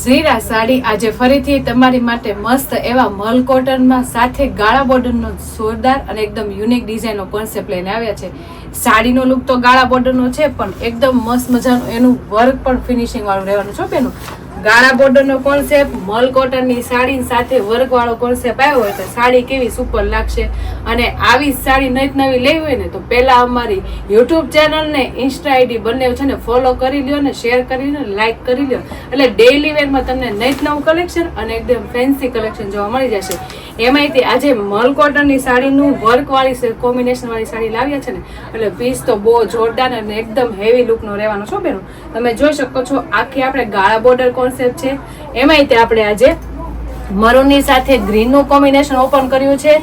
શ્રીરા સાડી આજે ફરીથી તમારી માટે મસ્ત એવા મલ કોટનમાં સાથે ગાળા બોર્ડરનો જોરદાર અને એકદમ યુનિક ડિઝાઇનનો કોન્સેપ્ટ લઈને આવ્યા છે. સાડીનો લુક તો ગાળા બોર્ડરનો છે, પણ એકદમ મસ્ત મજાનું એનું વર્ક પણ ફિનિશિંગ વાળું રહેવાનું છે બેનું. ગાળા બોર્ડરનો કોન્સેપ્ટ મલ કોટનની સાડી સાથે વર્ક વાળો કોન્સેપ્ટ આવ્યો હોય તો સાડી કેવી સુપર લાગશે? અને આવી સાડી નવી નવી લેવી હોય ને તો પહેલા અમારી યુટ્યુબ ચેનલ ને ઇન્સ્ટા આઈડી બંને છે ને ફોલો કરી લ્યો ને શેર કરીને લાઇક કરી લ્યો. એટલે ડેઇલી વેરમાં તમને નઈત નવું કલેક્શન અને એકદમ ફેન્સી કલેક્શન જોવા મળી જશે. એમાંયથી આજે મલ કોટનની સાડીનું વર્ક વાળી કોમ્બિનેશન વાળી સાડી લાવ્યા છે ને. એટલે પીસ તો બહુ જોરદાર અને એકદમ હેવી લુકનો રહેવાનો છો બેનો. તમે જોઈ શકો છો, આખી આપણે ગાળા બોર્ડર કોન્સેપ્ટ છે. એમાંય તે આપણે આજે મરૂનની સાથે ગ્રીનનું કોમ્બિનેશન ઓપન કર્યું છે.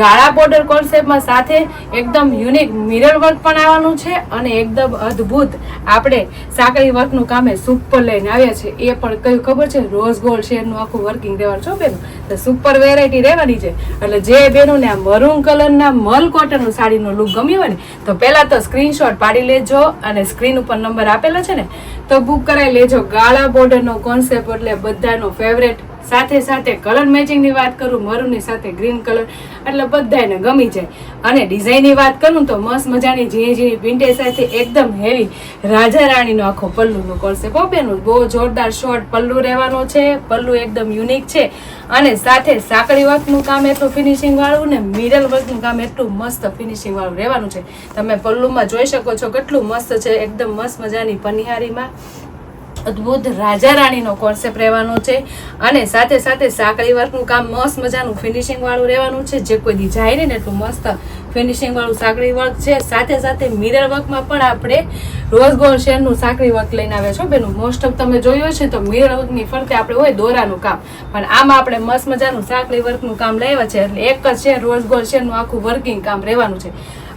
ગાળા બોર્ડર કોન્સેપ્ટમાં સાથે એકદમ યુનિક મિરર વર્ક પણ આવવાનું છે અને એકદમ અદ્ભુત આપણે સાંકળી વર્કનું કામે સુપર લઈને આવ્યા છે. એ પણ કયું ખબર છે? રોઝ ગોલ્ડ શેરનું આખું વર્કિંગ રહેવાનું છો બેન? તો સુપર વેરાયટી રહેવાની છે. એટલે જે બેનોને આ મરૂન કલરના મલ કોટનનું સાડીનો લુક ગમ્યું હોય ને, તો પહેલાં તો સ્ક્રીનશોટ પાડી લેજો અને સ્ક્રીન ઉપર નંબર આપેલો છે ને, તો બુક કરાવી લેજો. ગાળા બોર્ડરનો કોન્સેપ્ટ એટલે બધાનો ફેવરેટ સાથે સાથે કલર મેચિંગની વાત કરું મરૂનની સાથે ગ્રીન કલર એટલે બધાને ગમી જાય. અને ડિઝાઇનની વાત કરું તો મસ્ત મજાની ઝીણી ઝીણી પ્રિન્ટેજ સાથે એકદમ હેવી રાજા રાણીનો આખો પલ્લુનો કોન્સેપ્ટ ઓપેનું બહુ જોરદાર શોર્ટ પલ્લુ રહેવાનો છે. પલ્લુ એકદમ યુનિક છે. અને સાથે સાંકળી વર્કનું કામ એટલું ફિનિશિંગ વાળું ને મિરલ વર્કનું કામ એટલું મસ્ત ફિનિશિંગ વાળું રહેવાનું છે. તમે પલ્લુમાં જોઈ શકો છો કેટલું મસ્ત છે. એકદમ મસ્ત મજાની પનિહારીમાં. અદ્ભુત રાજા રાણીનો કોન્સેપ્ટ રહેવાનો છે. અને સાથે સાથે સાંકળી વર્કનું કામ મસ્ત મજાનું ફિનિશિંગ વાળું રહેવાનું છે. જે કોઈ ડિઝાઇન ને એટલું મસ્ત ફિનિશિંગ વાળું સાંકળી વર્ક છે. સાથે સાથે મિરર વર્કમાં પણ આપણે રોઝ ગોલ્ડ શેરનું સાંકળી વર્ક લઈને આવ્યા છો. બેનું મોસ્ટ ઓફ તમે જોયું છે તો મિરર વર્કની ફરતે આપણે હોય દોરાનું કામ. પણ આમાં આપણે મસ્ત મજાનું સાંકળી વર્કનું કામ લાવ્યા છે. એટલે એક જ છે રોઝ ગોલ્ડ શેરનું આખું વર્કિંગ કામ રહેવાનું છે.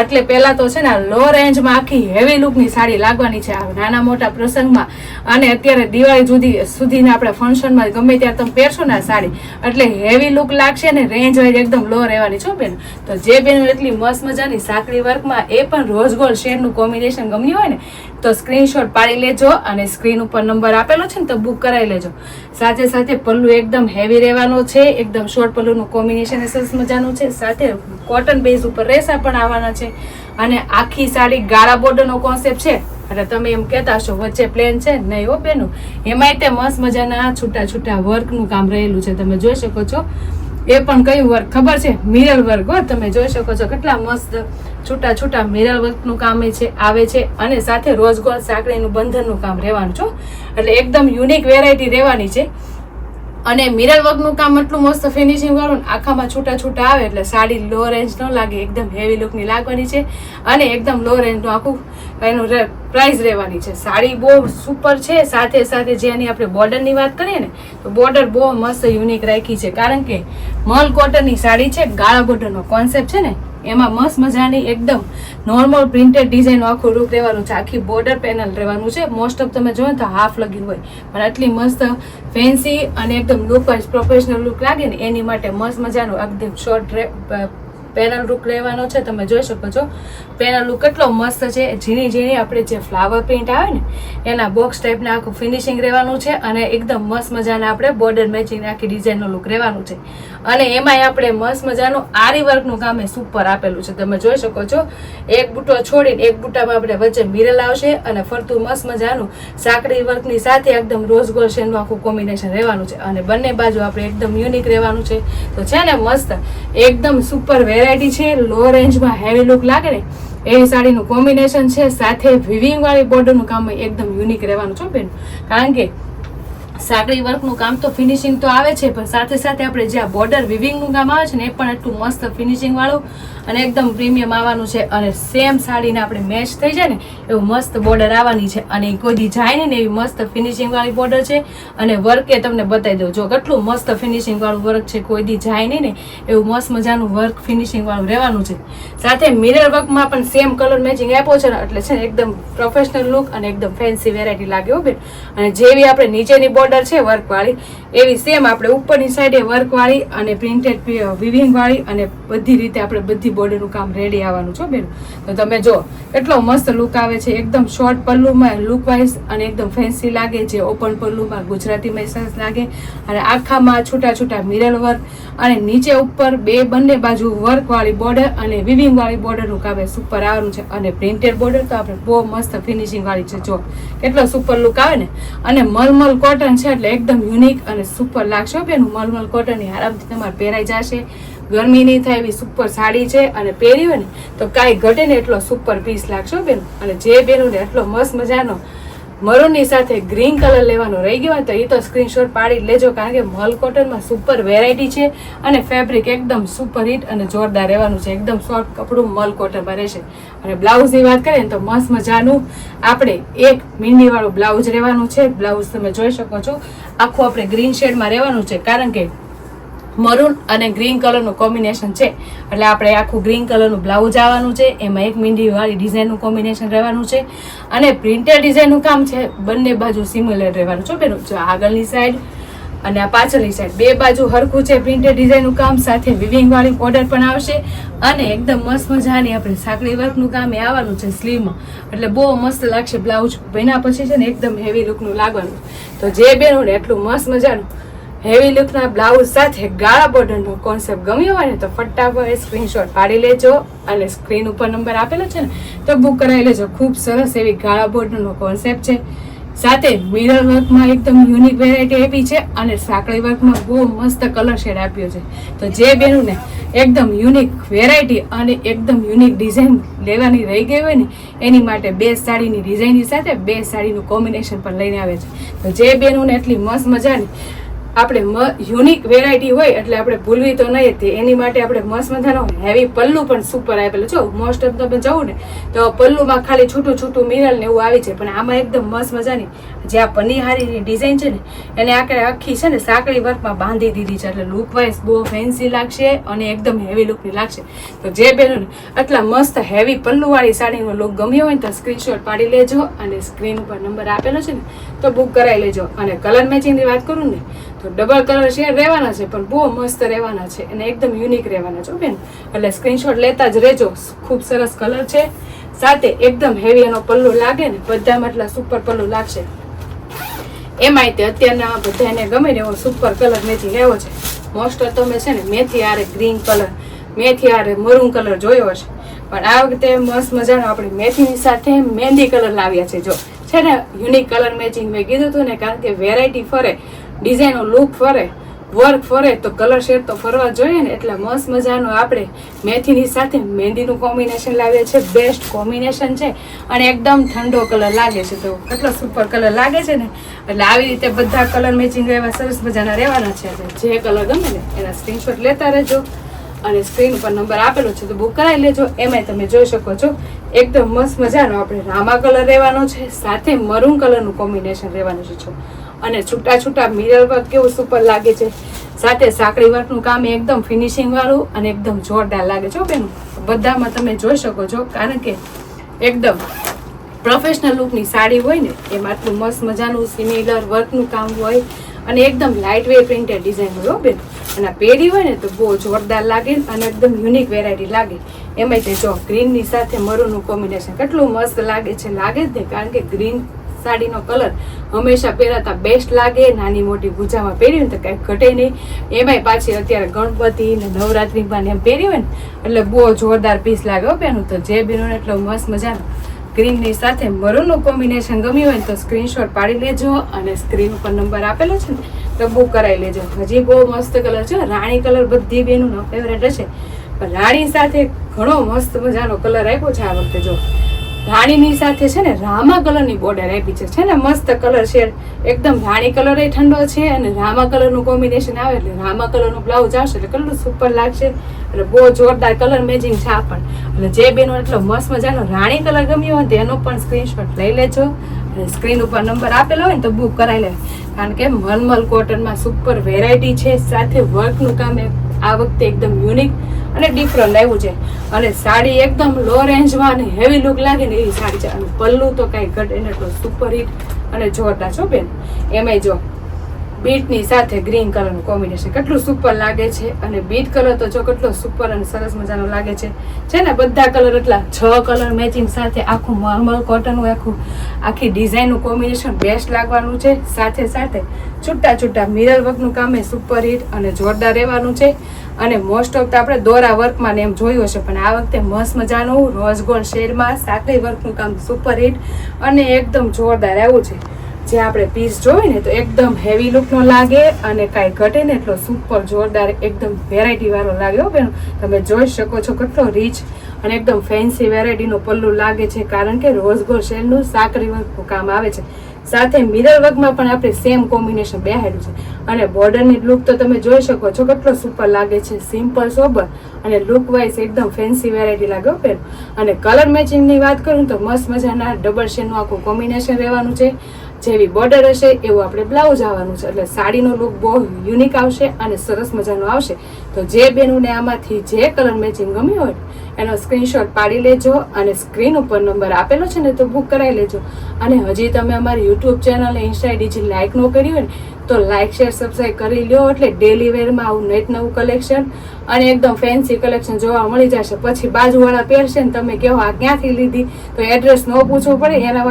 એટલે પહેલાં તો છે ને લો રેન્જમાં આખી હેવી લુકની સાડી લાગવાની છે આ નાના મોટા પ્રસંગમાં. અને અત્યારે દિવાળી સુધી સુધીના આપણે ફંક્શનમાં ગમે ત્યારે તમે પહેરશો ને સાડી, એટલે હેવી લુક લાગશે ને રેન્જ વાઇઝ એકદમ લો રહેવાની છો બેન. તો જે બેન એટલી મસ્ત મજાની સાંકળી વર્કમાં એ પણ રોઝ ગોલ્ડ શેડનું કોમ્બિનેશન ગમ્યું હોય ને તો સ્ક્રીનશોટ પાડી લેજો અને સ્ક્રીન ઉપર નંબર આપેલો છે ને તો બુક કરાવી લેજો. સાથે સાથે પલ્લુ એકદમ હેવી રહેવાનો છે, એકદમ શોર્ટ પલ્લુનું કોમ્બિનેશન સરસ મજાનું છે. સાથે કોટન બેઝ ઉપર રેસા પણ આવવાના છે. અને આખી સાડી ગાળા બોર્ડરનો કોન્સેપ્ટ છે. એટલે તમે એમ કહેતા હશો, વચ્ચે પ્લેન છે? નહીં હો બેનું. એમાંય તે મસ્ત મજાના છૂટા છૂટા વર્કનું કામ રહેલું છે. તમે જોઈ શકો છો. એ પણ કયું વર્ક ખબર છે? મિરર વર્ક હો, તમે જોઈ શકો છો કેટલા મસ્ત છૂટા છૂટા મિરર વર્કનું કામ છે, આવે છે અને સાથે રોજગોલ સાંકળીનું બંધનનું કામ રહેવાનું છો એટલે એકદમ યુનિક વેરાયટી રહેવાની છે. અને મિરર વર્કનું કામ એટલું મસ્ત ફિનિશિંગ વાળું આખામાં છૂટા છૂટા આવે એટલે સાડી લો રેન્જ ન લાગે, એકદમ હેવી લુકની લાગવાની છે અને એકદમ લો રેન્જનું આખું એનું પ્રાઇસ રહેવાની છે. સાડી બહુ સુપર છે, સાથે સાથે જે એની આપણે બોર્ડરની વાત કરીએ ને, તો બોર્ડર બહુ મસ્ત યુનિક રાખી છે. કારણ કે મલ કોટનની સાડી છે, ગાળા બોર્ડરનો કોન્સેપ્ટ છે ને એમાં મસ્ત મજાની એકદમ નોર્મલ પ્રિન્ટેડ ડિઝાઇન આખું રૂપ રહેવાનું છે. આખી બોર્ડર પેનલ રહેવાનું છે. મોસ્ટ ઓફ તમે જોયો તો હાફ લગી હોય. પણ આટલી મસ્ત ફેન્સી અને એકદમ લુક પ્રોફેશનલ લુક લાગે ને, એની માટે મસ્ત મજાનું એકદમ શોર્ટ પેનલ લુક લેવાનો છે, તમે જોઈ શકો છો. પેનલ લુક કેટલો મસ્ત છે. ઝીણી ઝીણી આપણે જે ફ્લાવર પ્રિન્ટ આવે ને, એના બોક્સ ટાઈપના આખું ફિનિશિંગ રહેવાનું છે અને એકદમ મસ્ત મજાના આપણે બોર્ડર મેચિંગ આખી ડિઝાઇનનો લુક રહેવાનું છે. અને એમાંય આપણે મસ્ત મજાનું આરી વર્કનું કામ એ સુપર આપેલું છે. તમે જોઈ શકો છો, એક બુટ્ટો છોડીને એક બુટ્ટામાં આપણે વચ્ચે મિરલ આવશે અને ફરતું મસ્ત મજાનું સાંકડી વર્કની સાથે એકદમ રોઝ ગોલ્ડ શેડનું આખું કોમ્બિનેશન રહેવાનું છે. અને બંને બાજુ આપણે એકદમ યુનિક રહેવાનું છે. તો છે ને મસ્ત, એકદમ સુપર વેરાયટી છે લો રેન્જમાં હેવી લુક લાગે ને, એ સાડીનું કોમ્બિનેશન છે, સાથે વિવિંગ વાળી બોર્ડરનું કામ એકદમ યુનિક રહેવાનું છો બેન. કારણ કે સાંકળી વર્કનું કામ તો ફિનિશિંગ તો આવે છે, પણ સાથે સાથે આપણે જે આ બોર્ડર વિવિંગનું કામ આવે છે ને, એ પણ એટલું મસ્ત ફિનિશિંગવાળું અને એકદમ પ્રીમિયમ આવવાનું છે અને સેમ સાડીને આપણે મેચ થઈ જાય ને, એવું મસ્ત બોર્ડર આવવાની છે. અને કોઈ જાય ને એવી મસ્ત ફિનિશિંગવાળી બોર્ડર છે. અને વર્ક એ તમને બતાવી દઉં, જો કેટલું મસ્ત ફિનિશિંગવાળું વર્ક છે, કોઈ દી જાય નહીં ને, એવું મસ્ત મજાનું વર્ક ફિનિશિંગ વાળું રહેવાનું છે. સાથે મિરર વર્કમાં પણ સેમ કલર મેચિંગ આપ્યો છે એટલે છે ને એકદમ પ્રોફેશનલ લુક અને એકદમ ફેન્સી વેરાયટી લાગે હો બેન. અને જેવી આપણે નીચેની બોર્ડર છે વર્ક વાળી. એવી સેમ આપણે ઉપરની સાઈડે વર્કવાળી અને પ્રિન્ટેડ વિવિંગવાળી અને બધી રીતે આપણે બધી બોર્ડરનું કામ રેડી આવવાનું છો બેન. તો તમે જો એટલો મસ્ત લુક આવે છે. એકદમ શોર્ટ પલ્લુમાં લુક વાઇઝ અને એકદમ ફેન્સી લાગે જે ઓપન પલ્લુમાં ગુજરાતીમાં સરસ લાગે. અને આખામાં છૂટા છૂટા મિરર વર્ક અને નીચે ઉપર બે બંને બાજુ વર્ક વાળી બોર્ડર અને વિવિંગવાળી બોર્ડરનું કામ સુપર આવવાનું છે. અને પ્રિન્ટેડ બોર્ડર તો આપણે બહુ મસ્ત ફિનિશિંગવાળી છે. જો કેટલો સુપર લુક આવે ને. અને મલમલ કોટન છે એટલે એકદમ યુનિક અને સુપર લાગશે બેન. મલમલ કોટનની આરામથી તમારે પહેરાઈ જશે. ગરમી નહીં થાય એવી સુપર સાડી છે અને પહેરી હોય ને, તો કાંઈ ઘટે ને એટલો સુપર પીસ લાગશે બેન. અને જે બેનું ને એટલો મસ્ત મજાનો મરૂનની સાથે ગ્રીન કલર લેવાનો રહી ગયો તો એ તો સ્ક્રીનશોટ પાડી લેજો, કારણ કે મલ કોટનમાં સુપર વેરાયટી છે અને ફેબ્રિક એકદમ સુપર હિટ અને જોરદાર રહેવાનું છે. એકદમ સોફ્ટ કપડું મલ કોટનમાં રહેશે. અને બ્લાઉઝની વાત કરીએ તો મસ્ત મજાનું આપણે એક મીંડીવાળું બ્લાઉઝ રહેવાનું છે. બ્લાઉઝ તમે જોઈ શકો છો. આખું આપણે ગ્રીન શેડમાં રહેવાનું છે, કારણ કે મરૂન અને ગ્રીન કલરનું કોમ્બિનેશન છે. એટલે આપણે આખું ગ્રીન કલરનું બ્લાઉઝ આવવાનું છે, એમાં એક મીંડીવાળી ડિઝાઇનનું કોમ્બિનેશન રહેવાનું છે અને પ્રિન્ટેડ ડિઝાઇનનું કામ છે, બંને બાજુ સિમ્યુલર રહેવાનું છે. બેનું જો આગળની સાઈડ અને આ પાછળની સાઈડ બે બાજુ હરખું છે પ્રિન્ટેડ ડિઝાઇનનું કામ, સાથે વિવિંગ વાળી બોર્ડર પણ આવશે અને એકદમ મસ્ત મજાની આપણે સાંકળી વર્કનું કામ એ આવવાનું છે સ્લીવમાં. એટલે બહુ મસ્ત લાગશે બ્લાઉઝ પહેર્યા પછી છે ને એકદમ હેવી લુકનું લાગવાનું. તો જે બેનું ને એટલું મસ્ત મજાનું. હેવી લુકના બ્લાઉઝ સાથે ગાળા બોર્ડરનો કોન્સેપ્ટ ગમ્યો હોય ને તો ફટાફટ સ્ક્રીનશોટ પાડી લેજો અને સ્ક્રીન ઉપર નંબર આપેલો છે ને, તો બુક કરાવી લેજો. ખૂબ સરસ એવી ગાળા બોર્ડરનો કોન્સેપ્ટ છે. સાથે મિરર વર્કમાં એકદમ યુનિક વેરાયટી આપી છે અને સાંકળી વર્કમાં બહુ મસ્ત કલર શેડ આપ્યો છે. તો જે બેનુંને એકદમ યુનિક વેરાયટી અને એકદમ યુનિક ડિઝાઇન લેવાની રહી ગઈ હોય ને, એની માટે બે સાડીની ડિઝાઇનની સાથે બે સાડીનું કોમ્બિનેશન પણ લઈને આવે છે. તો જે બેનુંને એટલી મસ્ત મજાની આપણે યુનિક વેરાયટી હોય એટલે આપણે ભૂલવી તો નહીં તે. એની માટે આપણે મસ્ત મજાનો હેવી પલ્લું પણ સુપર આપેલું. જો મોસ્ટ ઓફ તમે જવું ને, તો પલ્લુમાં ખાલી છૂટું છૂટું મિરલ ને એવું આવી છે પણ આમાં એકદમ મસ્ત મજાની જે આ પનીહારીની ડિઝાઇન છે ને, એને આખરે આખી છે ને સાંકળી વર્કમાં બાંધી દીધી છે. એટલે લુક વાઇઝ બહુ ફેન્સી લાગશે અને એકદમ હેવી લુકની લાગશે. તો જે બહેનોને આટલા મસ્ત હેવી પલ્લુવાળી સાડીનો લુક ગમ્યો હોય ને તો સ્ક્રીનશોટ પાડી લેજો અને સ્ક્રીન ઉપર નંબર આપેલો છે ને, તો બુક કરાવી લેજો. અને કલર મેચિંગની વાત કરું ને, તો ડબલ કલર શેડ રહેવાના છે, પણ બહુ મસ્ત રહેવાના છે અને એકદમ યુનિક રહેવાના છો બેન. એટલે સ્ક્રીનશોટ લેતા જ રહેજો. ખૂબ સરસ કલર છે. સાથે એકદમ હેવી એનો પલ્લુ લાગે ને, બધામાં એટલા સુપર પલ્લુ લાગશે. એમાંય તે અત્યારના બધાને ગમે ને એવો સુપર કલર મેથી લેવો છે. મોસ્ટ ઓફ તમે છે ને મેથી આરે ગ્રીન કલર મેથી આરે મરૂન કલર જોયો હશે. પણ આ વખતે મસ્ત મજાનો આપણે મેથીની સાથે મહેંદી કલર લાવ્યા છે. જો, છે ને યુનિક કલર મેચિંગ મેં કીધું હતું ને, કારણ કે વેરાયટી ફરે ડિઝાઇનનો લુક ફરે. વર્ક ફરે તો કલર શેડ તો ફરવા જોઈએ ને, એટલે મસ્ત મજાનું આપણે મેથીની સાથે મહેંદીનું કોમ્બિનેશન લાવીએ છીએ બેસ્ટ કોમ્બિનેશન છે. અને એકદમ ઠંડો કલર લાગે છે. તો કેટલો સુપર કલર લાગે છે ને, એટલે આવી રીતે બધા કલર મેચિંગ એવા સરસ મજાના રહેવાના છે. જે કલર ગમે ને, એના સ્ક્રીનશોટ લેતા રહેજો. અને સ્ક્રીન પર નંબર આપેલો છે તો બુક કરાવી લેજો. એમાંય તમે જોઈ શકો છો. એકદમ મસ્ત મજાનો આપણે રામા કલર રહેવાનો છે. સાથે મરૂન કલરનું કોમ્બિનેશન રહેવાનું છે. અને છૂટા છૂટા મિરર વર્ક કેવું સુપર લાગે છે. સાથે સાંકળી વર્કનું કામ એકદમ ફિનિશિંગ વાળું અને એકદમ જોરદાર લાગે છે બેન. બધામાં તમે જોઈ શકો છો કારણ કે એકદમ પ્રોફેશનલ લુકની સાડી હોય ને, એમાં આટલું મસ્ત મજાનું સિમિલર વર્કનું કામ હોય અને એકદમ લાઇટ વેટ પ્રિન્ટેડ ડિઝાઇન હોય બેન. અને આ પેઢી હોય ને તો બહુ જોરદાર લાગે અને એકદમ યુનિક વેરાયટી લાગે. એમાંય તે જો ગ્રીનની સાથે મરૂનું કોમ્બિનેશન કેટલું મસ્ત લાગે છે, લાગે જ ને કારણ કે ગ્રીન સાડીનો કલર હંમેશા પહેરાતા બેસ્ટ લાગે. નાની મોટી પૂજામાં પહેર્યું ને તો કાંઈ ઘટે નહીં. એમાંય પાછી અત્યારે ગણપતિ ને નવરાત્રિમાં એમ પહેર્યું હોય ને, એટલે બહુ જોરદાર પીસ લાગે હો બેનું. તો જે બેનું એટલો મસ્ત મજાનો. ગ્રીનની સાથે મરૂનનું કોમ્બિનેશન ગમ્યું હોય તો સ્ક્રીનશોટ પાડી લેજો અને સ્ક્રીન ઉપર નંબર આપેલો છે ને, તો બુક કરાવી લેજો. હજી બહુ મસ્ત કલર છે. રાણી કલર બધી બેનું ફેવરેટ હશે. પણ રાણી સાથે ઘણો મસ્ત મજાનો કલર આપ્યો છે આ વખતે જો. રાણીની સાથે છે ને રામા કલરની બોર્ડર આપી છે. છે ને મસ્ત કલર છે. એકદમ રાણી કલર એ ઠંડો છે અને રામા કલરનું કોમ્બિનેશન આવે એટલે રામા કલરનું બ્લાઉઝ આવશે એટલે કેટલું સુપર લાગશે. એટલે બહુ જોરદાર કલર મેચિંગ છે આ પણ. એટલે જે બેનો એટલો મસ્ત મજાનો રાણી કલર ગમ્યો હોય તેનો પણ સ્ક્રીનશોટ લઈ લેજો. અને સ્ક્રીન ઉપર નંબર આપેલો હોય ને તો બુક કરાવી લે. કારણ કે મલમલ કોટનમાં સુપર વેરાયટી છે. સાથે વર્કનું કામ આ વખતે એકદમ યુનિક અને ડિફરન્ટ આવ્યું છે. અને સાડી એકદમ લો રેન્જમાં અને હેવી લુક લાગે ને એવી સાડી છે. અને પલ્લું તો કાંઈ ઘટે ને તો સુપર હિટ અને જોરદાર છો બેન. એમાંય જો બીટની સાથે ગ્રીન કલરનું કોમ્બિનેશન કેટલું સુપર લાગે છે. અને બીટ કલર તો જો કેટલો સુપર અને સરસ મજાનો લાગે છે. છે ને બધા કલર એટલા છ કલર મેચિંગ સાથે આખું નોર્મલ કોટનનું આખું આખી ડિઝાઇનનું કોમ્બિનેશન બેસ્ટ લાગવાનું છે. સાથે સાથે છૂટા છૂટા મિરર વર્કનું કામ એ સુપર હિટ અને જોરદાર રહેવાનું છે. અને મોસ્ટ ઓફ તો આપણે દોરા વર્કમાં ને એમ જોયું હશે, પણ આ વખતે મસ્ત મજાનું રોઝ શેડમાં સાકરી વર્કનું કામ સુપર હિટ અને એકદમ જોરદાર આવ્યું છે. જે આપણે પીસ જોઈએ ને તો એકદમ હેવી લુકનો લાગે અને કાંઈ ઘટે ને એટલો સુપર જોરદાર એકદમ વેરાયટીવાળો લાગ્યો બેન. તમે જોઈ શકો છો કેટલો રીચ અને એકદમ ફેન્સી વેરાયટીનું પલ્લું લાગે છે, કારણ કે રોઝ ગોલ્ડ શેડનું સાકરી વર્કનું કામ આવે છે. સાથે મિરર વર્કમાં પણ આપણે સેમ કોમ્બિનેશન બેહાડ્યું છે. અને બોર્ડરની લુક તો તમે જોઈ શકો છો કેટલો સુપર લાગે છે. સિમ્પલ સોબર અને લુક વાઇઝ એકદમ ફેન્સી વેરાયટી લાગે હો અને કલર મેચિંગની વાત કરું તો મસ્ત મજાના ડબલ શેડનું આખું કોમ્બિનેશન રહેવાનું છે. જેવી બોર્ડર હશે એવું આપણે બ્લાઉઝ આવવાનું છે. એટલે સાડીનો લુક બહુ યુનિક આવશે અને સરસ મજાનો આવશે. તો જે બેનુને આમાંથી જે કલર મેચિંગ ગમ્યું હોય, એનો સ્ક્રીનશોટ પાડી લેજો અને સ્ક્રીન ઉપર નંબર આપેલો છે ને તો બુક કરાવી લેજો. અને હજી તમે અમારી YouTube channel insta ID like ન કરી હોય ને, તો લાઇક શેર સબસ્ક્રાઈબ કરી લ્યો. એટલે ડેલી વેરમાં આવું નેટ નવું કલેક્શન અને એકદમ ફેન્સી કલેક્શન જોવા મળી જશે. પછી બાજુવાળા પહેરશે ને, તમે કહો આ ક્યાંથી લીધી? તો એડ્રેસ ન પૂછવું પડે, એના